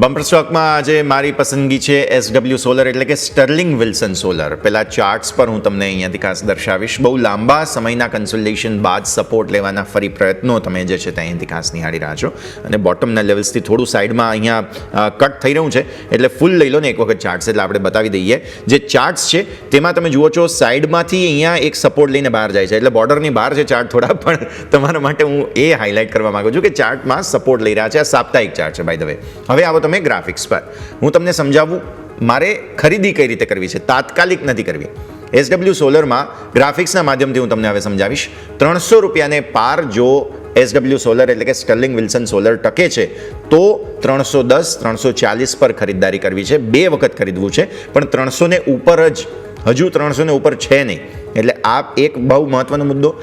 Bumper સ્ટોકમાં આજે મારી પસંદગી છે એસડબલ્યુ સોલર એટલે કે સ્ટર્લિંગ વિલ્સન સોલર પેલા ચાર્ટ્સ પર હું તમને અહીંયાથી ખાસ દર્શાવીશ. બહુ લાંબા સમયના કન્સલ્ટેશન બાદ સપોર્ટ લેવાના ફરી પ્રયત્નો તમે જે છે તે અહીંયાથી ખાસ નિહાળી રહ્યા છો. અને બોટમના લેવલ્સથી થોડું સાઈડમાં અહીંયા કટ થઈ રહ્યું છે. એટલે ફૂલ લઈ લો ને એક વખત ચાર્ટ્સ એટલે આપણે બતાવી દઈએ. જે ચાર્ટ્સ છે, તેમાં તમે જુઓ છો સાઈડમાંથી અહીંયા એક સપોર્ટ લઈને બહાર જાય છે. એટલે બોર્ડરની બહાર છે ચાર્ટ થોડા, પણ તમારા માટે હું એ હાઇલાઇટ કરવા માગું છું કે ચાર્ટમાં સપોર્ટ લઈ રહ્યા છે. આ સાપ્તાહિક ચાર્ટ છે બાય ધ વે હવે આવો તમે ગ્રાફિક્સ પર. હું તમને સમજાવું, મારે ખરીદી કઈ રીતે કરવી છે? તાત્કાલિક નથી કરવી. એસડબલ્યુ સોલરમાં ગ્રાફિક્સના માધ્યમથી હું તમને હવે સમજાવીશ. ત્રણસો રૂપિયાને પાર જો એસડબલ્યુ સોલર એટલે કે સ્ટર્લિંગ વિલ્સન સોલર ટકે છે, તો ત્રણસો દસ, ત્રણસો ચાલીસ પર ખરીદદારી કરવી છે. બે વખત ખરીદવું છે, પણ ત્રણસો ને ઉપર જ, હજુ ત્રણસોને ઉપર છે નહીં. એટલે આ એક બહુ મહત્વનો મુદ્દો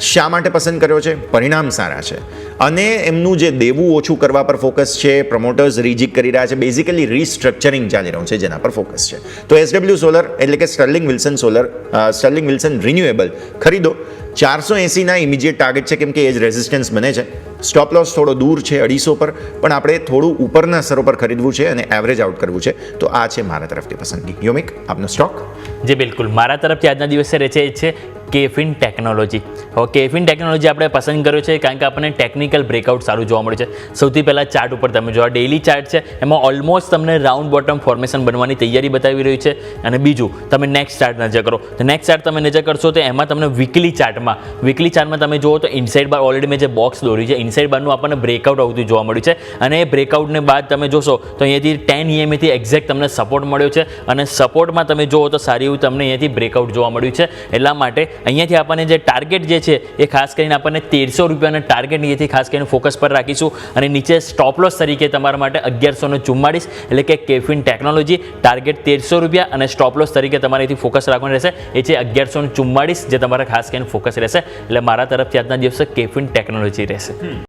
શા માટે પસંદ કર્યો છે? પરિણામ સારા છે. અને એમનું જે દેવું ઓછું કરવા પર ફોકસ છે પ્રમોટર્સ રીજીક કરી રહ્યા છે બેઝિકલી રીસ્ટ્રક્ચરિંગ ચાલી રહ્યું છે જેના પર ફોકસ છે. તો એસડબલ્યુ સોલર એટલે કે Sterling Wilson solar Sterling Wilson renewable ખરીદો. ચારસો એંસીના ઇમિડિયેટ ટાર્ગેટ છે કેમ કે એજ રેઝિસ્ટન્સ બને છે. સ્ટોપ લોસ થોડો દૂર છે અઢીસો પર, પણ આપણે થોડું ઉપરના સ્તરો પર ખરીદવું છે અને એવરેજ આઉટ કરવું છે. તો આ છે મારા તરફથી પસંદગી. યોમિક આપનો સ્ટોક જે, બિલકુલ. મારા તરફથી આજના દિવસે એ છે કેફિન ટેકનોલોજી. હવે કેફિન ટેકનોલોજી આપણે પસંદ કર્યો છે કારણ કે આપણને ટેકનિકલ બ્રેકઆઉટ સારું જોવા મળે છે. સૌથી પહેલાં ચાર્ટ ઉપર તમે જોવા. ડેલી ચાર્ટ છે. એમાં ઓલમોસ્ટ તમને રાઉન્ડ બોટમ ફોર્મેશન બનવાની તૈયારી બતાવી રહી છે. અને બીજું, તમે નેક્સ્ટ ચાર્ટ નજર કરો. તો નેક્સ્ટ ચાર્ટ તમે નજર કરશો તો એમાં તમને વીકલી ચાર્ટમાં વીકલી ચાર્ટમાં તમે જુઓ તો ઇનસાઇડ બાર ઓલરેડી મેં જે બોક્સ દોર્યું છે ઇનસાઇડ બારનું આપણને બ્રેકઆઉટ આવતું જોવા મળ્યું છે. અને એ બ્રેકઆઉટને બાદ તમે જોશો તો અહીંયાથી ટેન ઈએમએથી એક્ઝેક્ટ તમને સપોર્ટ મળ્યો છે. અને સપોર્ટમાં તમે જુઓ તો સારી એવું તમને અહીંયાથી બ્રેકઆઉટ જોવા મળ્યું છે. એટલા માટે અહીંયાથી આપણને જે ટાર્ગેટ જે છે એ ખાસ કરીને આપણને તેરસો રૂપિયાના ટાર્ગેટ અહીંયાથી ખાસ કરીને ફોકસ પર રાખીશું. અને નીચે સ્ટોપ લોસ તરીકે તમારા માટે અગિયારસો ને ચુમ્માળીસ એટલે કે કેફિન ટેકનોલોજી ટાર્ગેટ તેરસો રૂપિયા અને સ્ટોપ લોસ તરીકે તમારે અહીંથી ફોકસ રાખવાનું રહેશે. એ છે અગિયારસો ચુમ્માળીસ જે તમારા ખાસ કરીને ફોકસ રહેશે. એટલે મારા તરફથી આજના દિવસે કેફિન ટેકનોલોજી રહેશે.